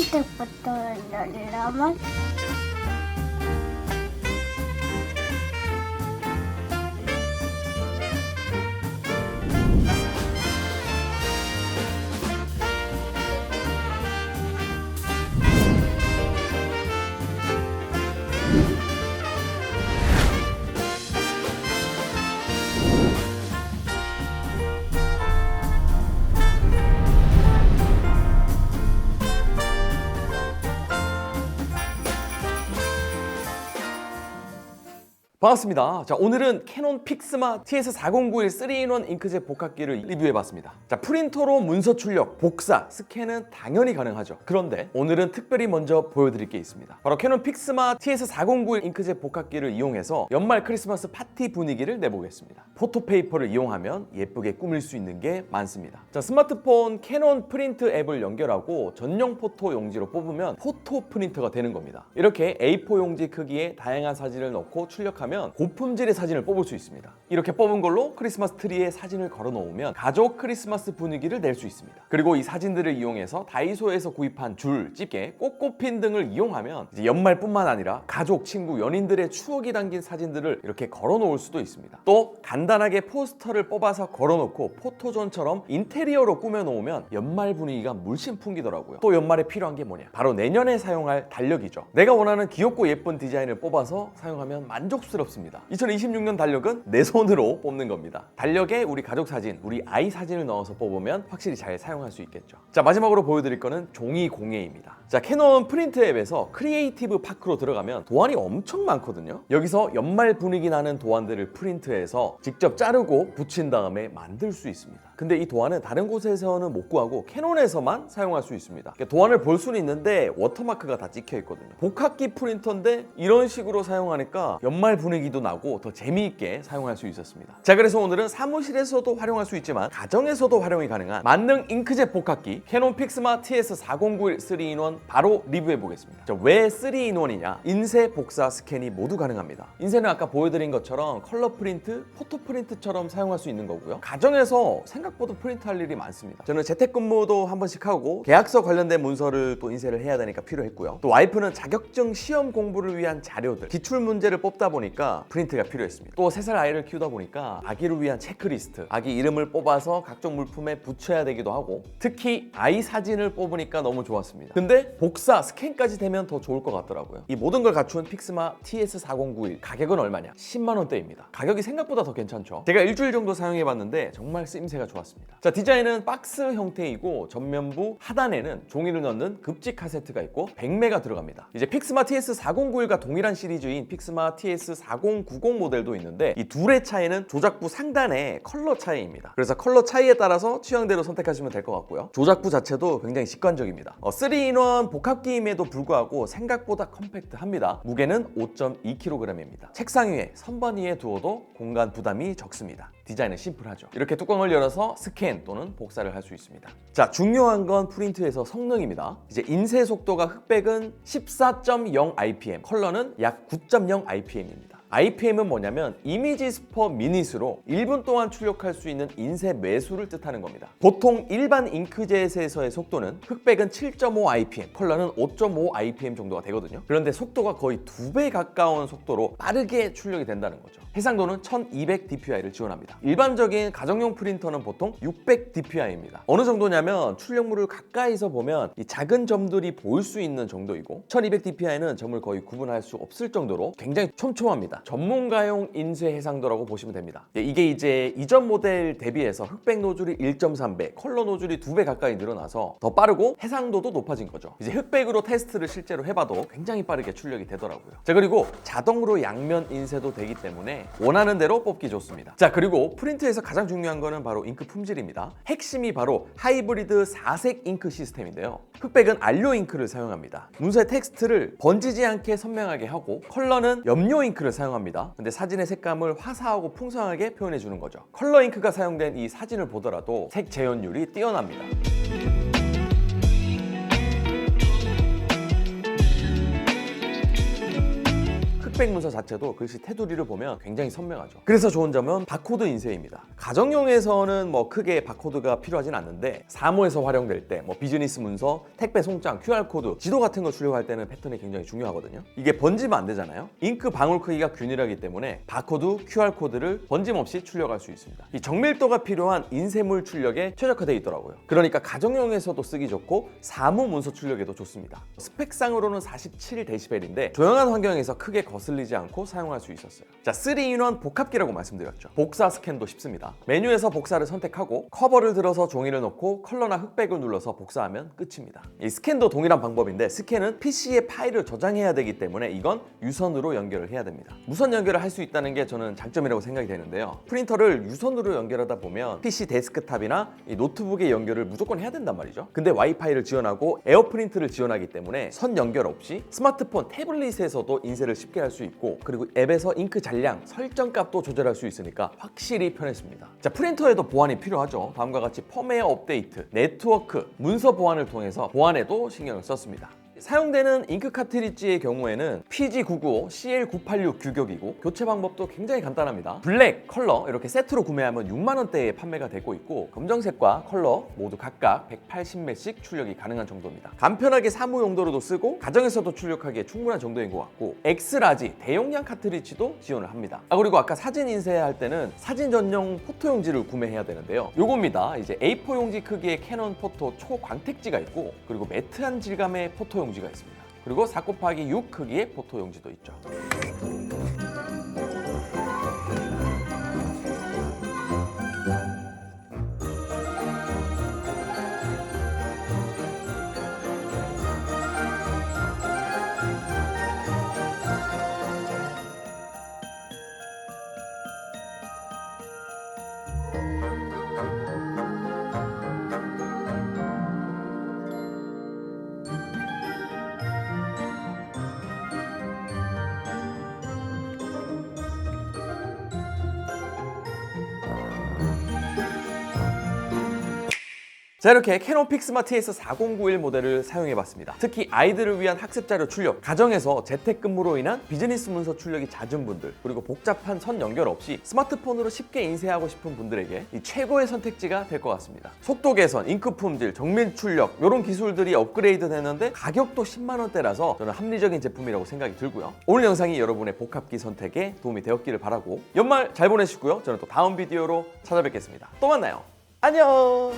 언제부터 열 반갑습니다. 자, 오늘은 캐논 픽스마 TS4091 3-in-1 잉크젯 복합기를 리뷰해봤습니다. 자, 프린터로 문서 출력, 복사, 스캔은 당연히 가능하죠. 그런데 오늘은 특별히 먼저 보여드릴 게 있습니다. 바로 캐논 픽스마 TS4091 잉크젯 복합기를 이용해서 연말 크리스마스 파티 분위기를 내보겠습니다. 포토페이퍼를 이용하면 예쁘게 꾸밀 수 있는 게 많습니다. 자, 스마트폰 캐논 프린트 앱을 연결하고 전용 포토 용지로 뽑으면 포토 프린터가 되는 겁니다. 이렇게 A4 용지 크기의 다양한 사진을 넣고 출력하면 고품질의 사진을 뽑을 수 있습니다. 이렇게 뽑은 걸로 크리스마스 트리에 사진을 걸어 놓으면 가족 크리스마스 분위기를 낼 수 있습니다. 그리고 이 사진들을 이용해서 다이소에서 구입한 줄, 집게, 꽃꽃핀 등을 이용하면 연말뿐만 아니라 가족, 친구, 연인들의 추억이 담긴 사진들을 이렇게 걸어 놓을 수도 있습니다. 또 간단하게 포스터를 뽑아서 걸어 놓고 포토존처럼 인테리어로 꾸며 놓으면 연말 분위기가 물씬 풍기더라고요. 또 연말에 필요한 게 뭐냐? 바로 내년에 사용할 달력이죠. 내가 원하는 귀엽고 예쁜 디자인을 뽑아서 사용하면 만족스 럽습니다. 2026년 달력은 내 손으로 뽑는 겁니다. 달력에 우리 가족 사진, 우리 아이 사진을 넣어서 뽑으면 확실히 잘 사용할 수 있겠죠. 자, 마지막으로 보여드릴 거는 종이 공예입니다. 자, 캐논 프린트 앱에서 크리에이티브 파크로 들어가면 도안이 엄청 많거든요. 여기서 연말 분위기 나는 도안들을 프린트해서 직접 자르고 붙인 다음에 만들 수 있습니다. 근데 이 도안은 다른 곳에서는 못 구하고 캐논에서만 사용할 수 있습니다. 그러니까 도안을 볼 수는 있는데 워터마크가 다 찍혀 있거든요. 복합기 프린터인데 이런 식으로 사용하니까 연말 분위기 도 나고 더 재미있게 사용할 수 있었습니다. 자, 그래서 오늘은 사무실에서도 활용할 수 있지만 가정에서도 활용이 가능한 만능 잉크젯 복합기 캐논 픽스마 TS4091 3-in-1 바로 리뷰해 보겠습니다. 자, 왜 3-in-1이냐? 인쇄, 복사, 스캔이 모두 가능합니다. 인쇄는 아까 보여드린 것처럼 컬러 프린트, 포토 프린트처럼 사용할 수 있는 거고요. 가정에서 생각보다 프린트할 일이 많습니다. 저는 재택근무도 한 번씩 하고 계약서 관련된 문서를 또 인쇄를 해야 되니까 필요했고요. 또 와이프는 자격증 시험 공부를 위한 자료들, 기출 문제를 뽑다 보니까 프린트가 필요했습니다. 또세살 아이를 키우다 보니까 아기를 위한 체크리스트, 아기 이름을 뽑아서 각종 물품에 붙여야 되기도 하고 특히 아이 사진을 뽑으니까 너무 좋았습니다. 근데 복사, 스캔까지 되면 더 좋을 것 같더라고요. 이 모든 걸 갖춘 픽스마 TS4091 가격은 얼마냐? 10만 원대입니다. 가격이 생각보다 더 괜찮죠. 제가 일주일 정도 사용해 봤는데 정말 쓰임새가 좋았습니다. 자, 디자인은 박스 형태이고 전면부 하단에는 종이를 넣는 급지 카세트가 있고 100매가 들어갑니다. 이제 픽스마 TS409과 동일한 시리즈인 픽스마 TS4090 모델도 있는데 이 둘의 차이는 조작부 상단의 컬러 차이입니다. 그래서 컬러 차이에 따라서 취향대로 선택하시면 될 것 같고요. 조작부 자체도 굉장히 직관적입니다. 어, 3인원 복합기임에도 불구하고 생각보다 컴팩트합니다. 무게는 5.2kg입니다. 책상 위에 선반 위에 두어도 공간 부담이 적습니다. 디자인은 심플하죠. 이렇게 뚜껑을 열어서 스캔 또는 복사를 할 수 있습니다. 자, 중요한 건 프린트에서 성능입니다. 이제 인쇄 속도가 흑백은 14.0 IPM, 컬러는 약 9.0 IPM입니다. IPM은 뭐냐면 이미지 스퍼 미닛으로 1분 동안 출력할 수 있는 인쇄 매수를 뜻하는 겁니다. 보통 일반 잉크젯에서의 속도는 흑백은 7.5 IPM, 컬러는 5.5 IPM 정도가 되거든요. 그런데 속도가 거의 두배 가까운 속도로 빠르게 출력이 된다는 거죠. 해상도는 1200 DPI를 지원합니다. 일반적인 가정용 프린터는 보통 600 DPI입니다. 어느 정도냐면 출력물을 가까이서 보면 이 작은 점들이 보일 수 있는 정도이고 1200 DPI는 점을 거의 구분할 수 없을 정도로 굉장히 촘촘합니다. 전문가용 인쇄 해상도라고 보시면 됩니다. 예, 이게 이제 이전 모델 대비해서 흑백 노즐이 1.3배, 컬러 노즐이 2배 가까이 늘어나서 더 빠르고 해상도도 높아진 거죠. 이제 흑백으로 테스트를 실제로 해봐도 굉장히 빠르게 출력이 되더라고요. 자 그리고 자동으로 양면 인쇄도 되기 때문에 원하는 대로 뽑기 좋습니다. 자 그리고 프린트에서 가장 중요한 거는 바로 잉크 품질입니다. 핵심이 바로 하이브리드 4색 잉크 시스템인데요. 흑백은 알료 잉크를 사용합니다. 문서의 텍스트를 번지지 않게 선명하게 하고 컬러는 염료 잉크를 사용합니다. 근데 사진의 색감을 화사하고 풍성하게 표현해 주는 거죠. 컬러 잉크가 사용된 이 사진을 보더라도 색 재현율이 뛰어납니다. 흑백 문서 자체도 글씨 테두리를 보면 굉장히 선명하죠. 그래서 좋은 점은 바코드 인쇄입니다. 가정용에서는 뭐 크게 바코드가 필요하진 않는데 사무에서 활용될 때 뭐 비즈니스 문서, 택배 송장, QR 코드, 지도 같은 거 출력할 때는 패턴이 굉장히 중요하거든요. 이게 번지면 안 되잖아요. 잉크 방울 크기가 균일하기 때문에 바코드, QR 코드를 번짐 없이 출력할 수 있습니다. 이 정밀도가 필요한 인쇄물 출력에 최적화되어 있더라고요. 그러니까 가정용에서도 쓰기 좋고 사무 문서 출력에도 좋습니다. 스펙상으로는 47dB인데 조용한 환경에서 크게 거슬 리지 않고 사용할 수 있었어요. 자, 3인원 복합기라고 말씀드렸죠. 복사 스캔도 쉽습니다. 메뉴에서 복사를 선택하고 커버를 들어서 종이를 넣고 컬러나 흑백을 눌러서 복사하면 끝입니다. 이 스캔도 동일한 방법인데 스캔은 PC에 파일을 저장해야 되기 때문에 이건 유선으로 연결을 해야 됩니다. 무선 연결을 할 수 있다는 게 저는 장점이라고 생각이 되는데요. 프린터를 유선으로 연결하다 보면 PC 데스크탑이나 이 노트북의 연결을 무조건 해야 된단 말이죠. 근데 와이파이를 지원하고 에어프린트를 지원하기 때문에 선 연결 없이 스마트폰 태블릿에서도 인쇄를 쉽게 할수 있고 그리고 앱에서 잉크 잔량, 설정 값도 조절할 수 있으니까 확실히 편했습니다. 자, 프린터에도 보안이 필요하죠. 다음과 같이 펌웨어 업데이트, 네트워크, 문서 보안을 통해서 보안에도 신경을 썼습니다. 사용되는 잉크 카트리지의 경우에는 PG995, CL986 규격이고 교체 방법도 굉장히 간단합니다. 블랙, 컬러 이렇게 세트로 구매하면 6만 원대에 판매가 되고 있고 검정색과 컬러 모두 각각 180매씩 출력이 가능한 정도입니다. 간편하게 사무 용도로도 쓰고 가정에서도 출력하기에 충분한 정도인 것 같고 X라지 대용량 카트리지도 지원을 합니다. 아 그리고 아까 사진 인쇄할 때는 사진 전용 포토 용지를 구매해야 되는데요. 요겁니다. 이제 A4 용지 크기의 캐논 포토 초광택지가 있고 그리고 매트한 질감의 포토 용지 가 있습니다. 그리고 4 곱하기 6 크기의 포토 용지도 있죠. 자 이렇게 캐논 픽스마 TS4091 모델을 사용해봤습니다. 특히 아이들을 위한 학습 자료 출력, 가정에서 재택근무로 인한 비즈니스 문서 출력이 잦은 분들, 그리고 복잡한 선 연결 없이 스마트폰으로 쉽게 인쇄하고 싶은 분들에게 이 최고의 선택지가 될 것 같습니다. 속도 개선, 잉크 품질, 정밀 출력 이런 기술들이 업그레이드 됐는데 가격도 10만 원대라서 저는 합리적인 제품이라고 생각이 들고요. 오늘 영상이 여러분의 복합기 선택에 도움이 되었기를 바라고 연말 잘 보내시고요. 저는 또 다음 비디오로 찾아뵙겠습니다. 또 만나요. 안녕.